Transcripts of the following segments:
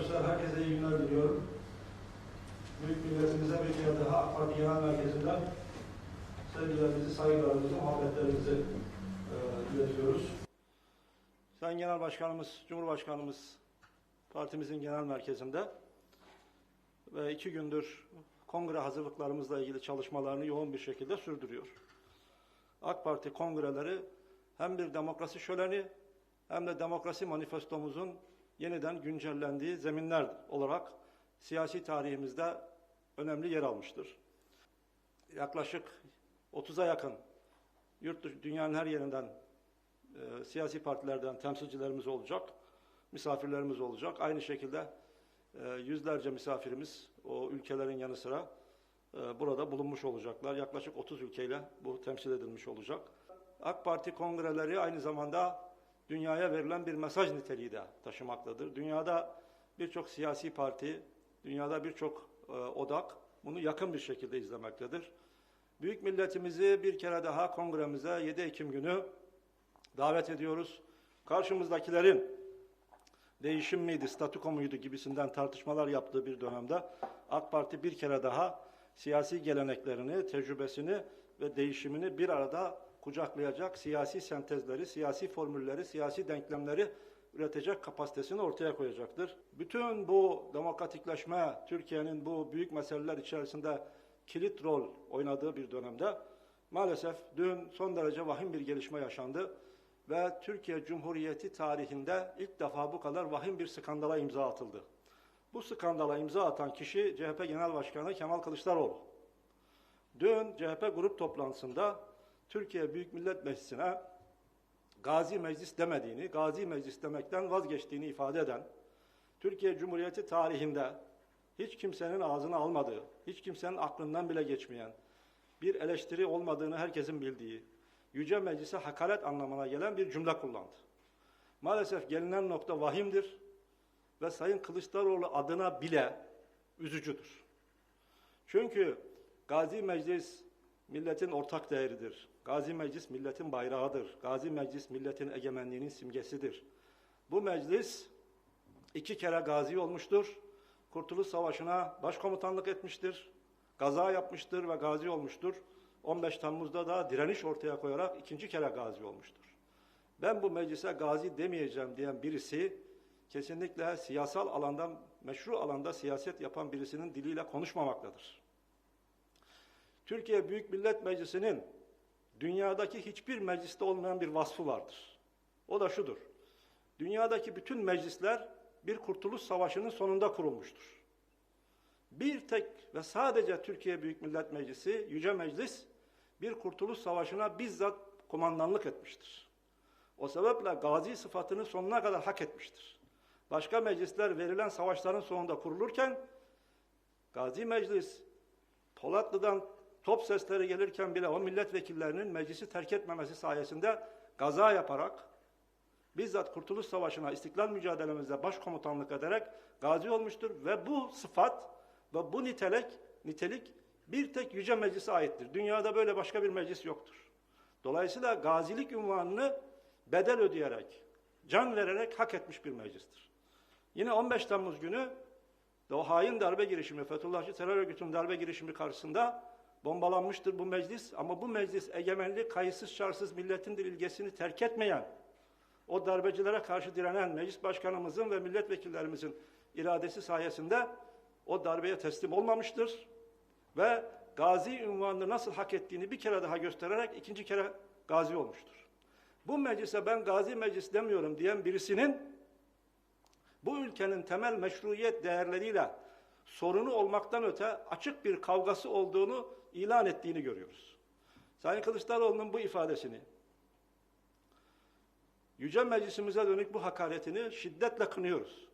arkadaşlar, herkese iyi günler diliyorum. Büyük milletimize bir kere daha AK Parti Genel Merkezi'nden sevgilerimizi, saygılarımızı, muhabbetlerimizi e, iletiyoruz. Sayın Genel Başkanımız, Cumhurbaşkanımız partimizin genel merkezinde ve iki gündür kongre hazırlıklarımızla ilgili çalışmalarını yoğun bir şekilde sürdürüyor. AK Parti kongreleri hem bir demokrasi şöleni hem de demokrasi manifestomuzun yeniden güncellendiği zeminler olarak siyasi tarihimizde önemli yer almıştır. Yaklaşık 30'a yakın yurt dışı, dünyanın her yerinden e, siyasi partilerden temsilcilerimiz olacak, misafirlerimiz olacak. Aynı şekilde e, yüzlerce misafirimiz o ülkelerin yanı sıra e, burada bulunmuş olacaklar. Yaklaşık 30 ülkeyle bu temsil edilmiş olacak. AK Parti kongreleri aynı zamanda dünyaya verilen bir mesaj niteliği de taşımaktadır. Dünyada birçok siyasi parti, dünyada birçok e, odak bunu yakın bir şekilde izlemektedir. Büyük milletimizi bir kere daha kongremize 7 Ekim günü davet ediyoruz. Karşımızdakilerin değişim miydi, statüko muydu gibisinden tartışmalar yaptığı bir dönemde AK Parti bir kere daha siyasi geleneklerini, tecrübesini ve değişimini bir arada kucaklayacak siyasi sentezleri, siyasi formülleri, siyasi denklemleri üretecek kapasitesini ortaya koyacaktır. Bütün bu demokratikleşme, Türkiye'nin bu büyük meseleler içerisinde kilit rol oynadığı bir dönemde maalesef dün son derece vahim bir gelişme yaşandı ve Türkiye Cumhuriyeti tarihinde ilk defa bu kadar vahim bir skandala imza atıldı. Bu skandala imza atan kişi CHP Genel Başkanı Kemal Kılıçdaroğlu. Dün CHP grup toplantısında Türkiye Büyük Millet Meclisi'ne Gazi Meclis demediğini, Gazi Meclis demekten vazgeçtiğini ifade eden, Türkiye Cumhuriyeti tarihinde hiç kimsenin ağzına almadığı, hiç kimsenin aklından bile geçmeyen, bir eleştiri olmadığını herkesin bildiği, Yüce Meclis'e hakaret anlamına gelen bir cümle kullandı. Maalesef gelinen nokta vahimdir ve Sayın Kılıçdaroğlu adına bile üzücüdür. Çünkü Gazi Meclis milletin ortak değeridir. Gazi Meclis milletin bayrağıdır. Gazi Meclis milletin egemenliğinin simgesidir. Bu meclis iki kere gazi olmuştur. Kurtuluş Savaşı'na başkomutanlık etmiştir. Gaza yapmıştır ve gazi olmuştur. 15 Temmuz'da da direniş ortaya koyarak ikinci kere gazi olmuştur. Ben bu meclise gazi demeyeceğim diyen birisi kesinlikle siyasal alandan, meşru alanda siyaset yapan birisinin diliyle konuşmamaktadır. Türkiye Büyük Millet Meclisi'nin dünyadaki hiçbir mecliste olmayan bir vasfı vardır. O da şudur. Dünyadaki bütün meclisler bir kurtuluş savaşının sonunda kurulmuştur. Bir tek ve sadece Türkiye Büyük Millet Meclisi, Yüce Meclis bir kurtuluş savaşına bizzat kumandanlık etmiştir. O sebeple gazi sıfatını sonuna kadar hak etmiştir. Başka meclisler verilen savaşların sonunda kurulurken Gazi Meclis Polatlı'dan top sesleri gelirken bile o milletvekillerinin meclisi terk etmemesi sayesinde gaza yaparak bizzat Kurtuluş Savaşı'na istiklal mücadelemizde başkomutanlık ederek gazi olmuştur ve bu sıfat ve bu nitelik nitelik bir tek yüce meclise aittir. Dünyada böyle başka bir meclis yoktur. Dolayısıyla gazilik unvanını bedel ödeyerek, can vererek hak etmiş bir meclistir. Yine 15 Temmuz günü de o hain darbe girişimi, Fethullahçı terör örgütünün darbe girişimi karşısında bombalanmıştır bu meclis. Ama bu meclis egemenlik, kayıtsız şartsız milletin ilgesini terk etmeyen, o darbecilere karşı direnen meclis başkanımızın ve milletvekillerimizin iradesi sayesinde o darbeye teslim olmamıştır. Ve gazi ünvanını nasıl hak ettiğini bir kere daha göstererek ikinci kere gazi olmuştur. Bu meclise ben gazi meclis demiyorum diyen birisinin bu ülkenin temel meşruiyet değerleriyle sorunu olmaktan öte açık bir kavgası olduğunu ilan ettiğini görüyoruz. Sayın Kılıçdaroğlu'nun bu ifadesini, Yüce Meclisimize dönük bu hakaretini şiddetle kınıyoruz.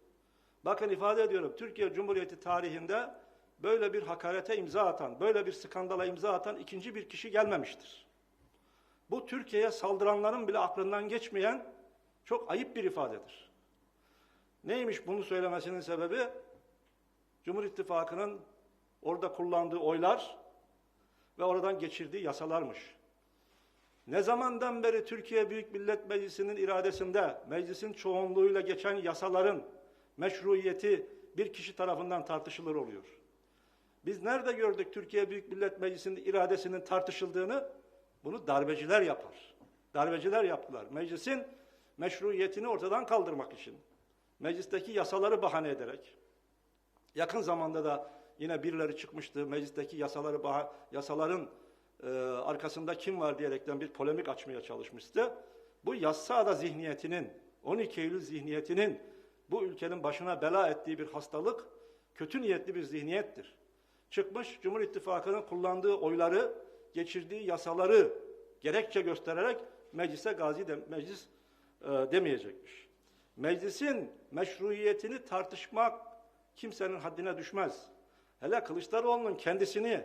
Bakın ifade ediyorum, Türkiye Cumhuriyeti tarihinde böyle bir hakarete imza atan, böyle bir skandala imza atan ikinci bir kişi gelmemiştir. Bu Türkiye'ye saldıranların bile aklından geçmeyen çok ayıp bir ifadedir. Neymiş bunu söylemesinin sebebi? Cumhur İttifakı'nın orada kullandığı oylar ve oradan geçirdiği yasalarmış. Ne zamandan beri Türkiye Büyük Millet Meclisi'nin iradesinde meclisin çoğunluğuyla geçen yasaların meşruiyeti bir kişi tarafından tartışılır oluyor. Biz nerede gördük Türkiye Büyük Millet Meclisi'nin iradesinin tartışıldığını? Bunu darbeciler yapar. Darbeciler yaptılar. Meclisin meşruiyetini ortadan kaldırmak için. Meclisteki yasaları bahane ederek. Yakın zamanda da yine birileri çıkmıştı. Meclisteki yasaları yasaların e, arkasında kim var diyerekten bir polemik açmaya çalışmıştı. Bu yassa da zihniyetinin, 12 Eylül zihniyetinin bu ülkenin başına bela ettiği bir hastalık, kötü niyetli bir zihniyettir. Çıkmış Cumhur İttifakı'nın kullandığı oyları, geçirdiği yasaları gerekçe göstererek meclise gazi de, meclis e, demeyecekmiş. Meclisin meşruiyetini tartışmak kimsenin haddine düşmez. Hele Kılıçdaroğlu'nun kendisini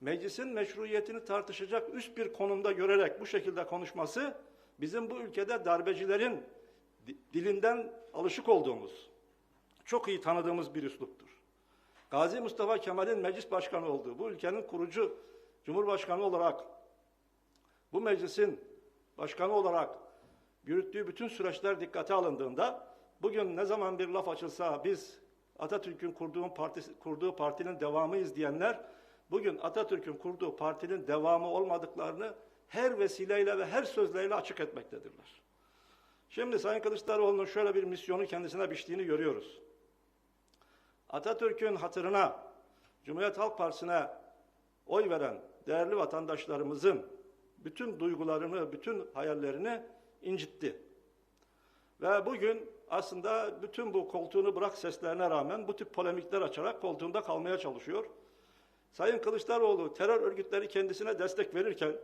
meclisin meşruiyetini tartışacak üst bir konumda görerek bu şekilde konuşması bizim bu ülkede darbecilerin di- dilinden alışık olduğumuz, çok iyi tanıdığımız bir üsluptur. Gazi Mustafa Kemal'in meclis başkanı olduğu, bu ülkenin kurucu cumhurbaşkanı olarak, bu meclisin başkanı olarak yürüttüğü bütün süreçler dikkate alındığında, bugün ne zaman bir laf açılsa biz Atatürk'ün kurduğu, partisi, kurduğu partinin devamıyız diyenler, bugün Atatürk'ün kurduğu partinin devamı olmadıklarını her vesileyle ve her sözleriyle açık etmektedirler. Şimdi Sayın Kılıçdaroğlu'nun şöyle bir misyonu kendisine biçtiğini görüyoruz. Atatürk'ün hatırına, Cumhuriyet Halk Partisi'ne oy veren değerli vatandaşlarımızın bütün duygularını, bütün hayallerini incitti. Ve bugün aslında bütün bu koltuğunu bırak seslerine rağmen bu tip polemikler açarak koltuğunda kalmaya çalışıyor. Sayın Kılıçdaroğlu terör örgütleri kendisine destek verirken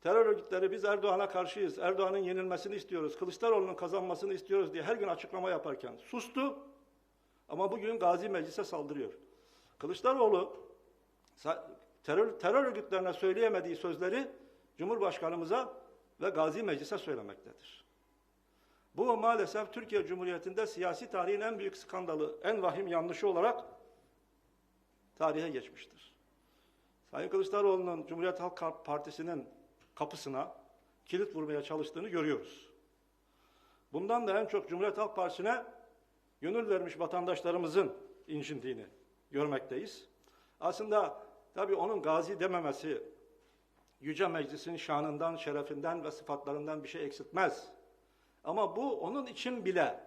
terör örgütleri biz Erdoğan'a karşıyız, Erdoğan'ın yenilmesini istiyoruz, Kılıçdaroğlu'nun kazanmasını istiyoruz diye her gün açıklama yaparken sustu. Ama bugün Gazi Meclis'e saldırıyor. Kılıçdaroğlu terör, terör örgütlerine söyleyemediği sözleri Cumhurbaşkanımıza ve Gazi Meclis'e söylemektedir. Bu maalesef Türkiye Cumhuriyeti'nde siyasi tarihin en büyük skandalı, en vahim yanlışı olarak tarihe geçmiştir. Sayın Kılıçdaroğlu'nun Cumhuriyet Halk Partisi'nin kapısına kilit vurmaya çalıştığını görüyoruz. Bundan da en çok Cumhuriyet Halk Partisi'ne gönül vermiş vatandaşlarımızın incindiğini görmekteyiz. Aslında tabii onun gazi dememesi Yüce Meclis'in şanından, şerefinden ve sıfatlarından bir şey eksiltmez. Ama bu onun için bile,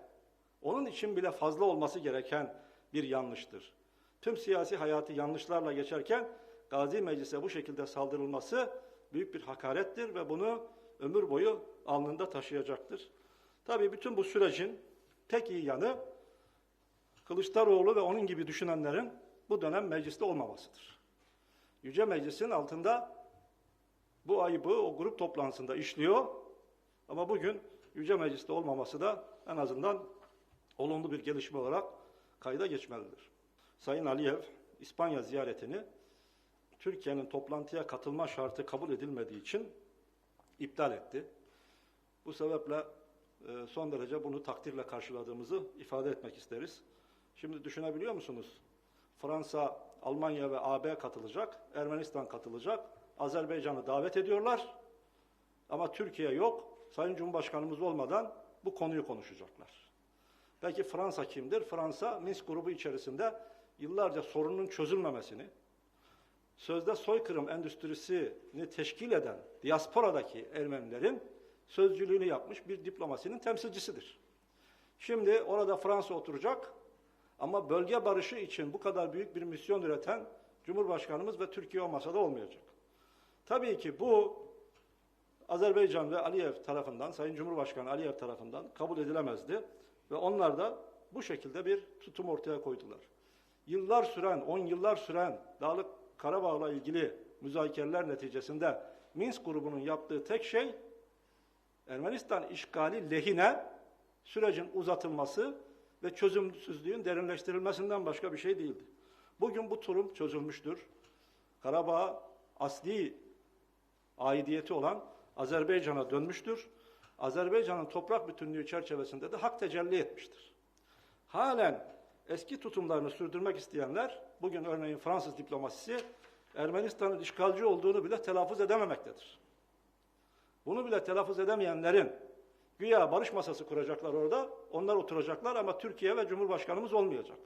onun için bile fazla olması gereken bir yanlıştır. Tüm siyasi hayatı yanlışlarla geçerken Gazi Meclis'e bu şekilde saldırılması büyük bir hakarettir ve bunu ömür boyu alnında taşıyacaktır. Tabii bütün bu sürecin tek iyi yanı Kılıçdaroğlu ve onun gibi düşünenlerin bu dönem mecliste olmamasıdır. Yüce Meclis'in altında bu ayıbı o grup toplantısında işliyor ama bugün Yüce Meclis'te olmaması da en azından olumlu bir gelişme olarak kayda geçmelidir. Sayın Aliyev İspanya ziyaretini Türkiye'nin toplantıya katılma şartı kabul edilmediği için iptal etti. Bu sebeple e, son derece bunu takdirle karşıladığımızı ifade etmek isteriz. Şimdi düşünebiliyor musunuz? Fransa, Almanya ve AB katılacak, Ermenistan katılacak, Azerbaycan'ı davet ediyorlar. Ama Türkiye yok. Sayın Cumhurbaşkanımız olmadan bu konuyu konuşacaklar. Peki Fransa kimdir? Fransa Minsk grubu içerisinde yıllarca sorunun çözülmemesini, sözde soykırım endüstrisini teşkil eden diasporadaki Ermenilerin sözcülüğünü yapmış bir diplomasinin temsilcisidir. Şimdi orada Fransa oturacak ama bölge barışı için bu kadar büyük bir misyon üreten Cumhurbaşkanımız ve Türkiye o masada olmayacak. Tabii ki bu Azerbaycan ve Aliyev tarafından, Sayın Cumhurbaşkanı Aliyev tarafından kabul edilemezdi. Ve onlar da bu şekilde bir tutum ortaya koydular. Yıllar süren, on yıllar süren Dağlık Karabağ'la ilgili müzakereler neticesinde Minsk grubunun yaptığı tek şey Ermenistan işgali lehine sürecin uzatılması ve çözümsüzlüğün derinleştirilmesinden başka bir şey değildi. Bugün bu durum çözülmüştür. Karabağ asli aidiyeti olan Azerbaycan'a dönmüştür. Azerbaycan'ın toprak bütünlüğü çerçevesinde de hak tecelli etmiştir. Halen eski tutumlarını sürdürmek isteyenler, bugün örneğin Fransız diplomasisi, Ermenistan'ın işgalci olduğunu bile telaffuz edememektedir. Bunu bile telaffuz edemeyenlerin Güya barış masası kuracaklar orada. Onlar oturacaklar ama Türkiye ve Cumhurbaşkanımız olmayacak.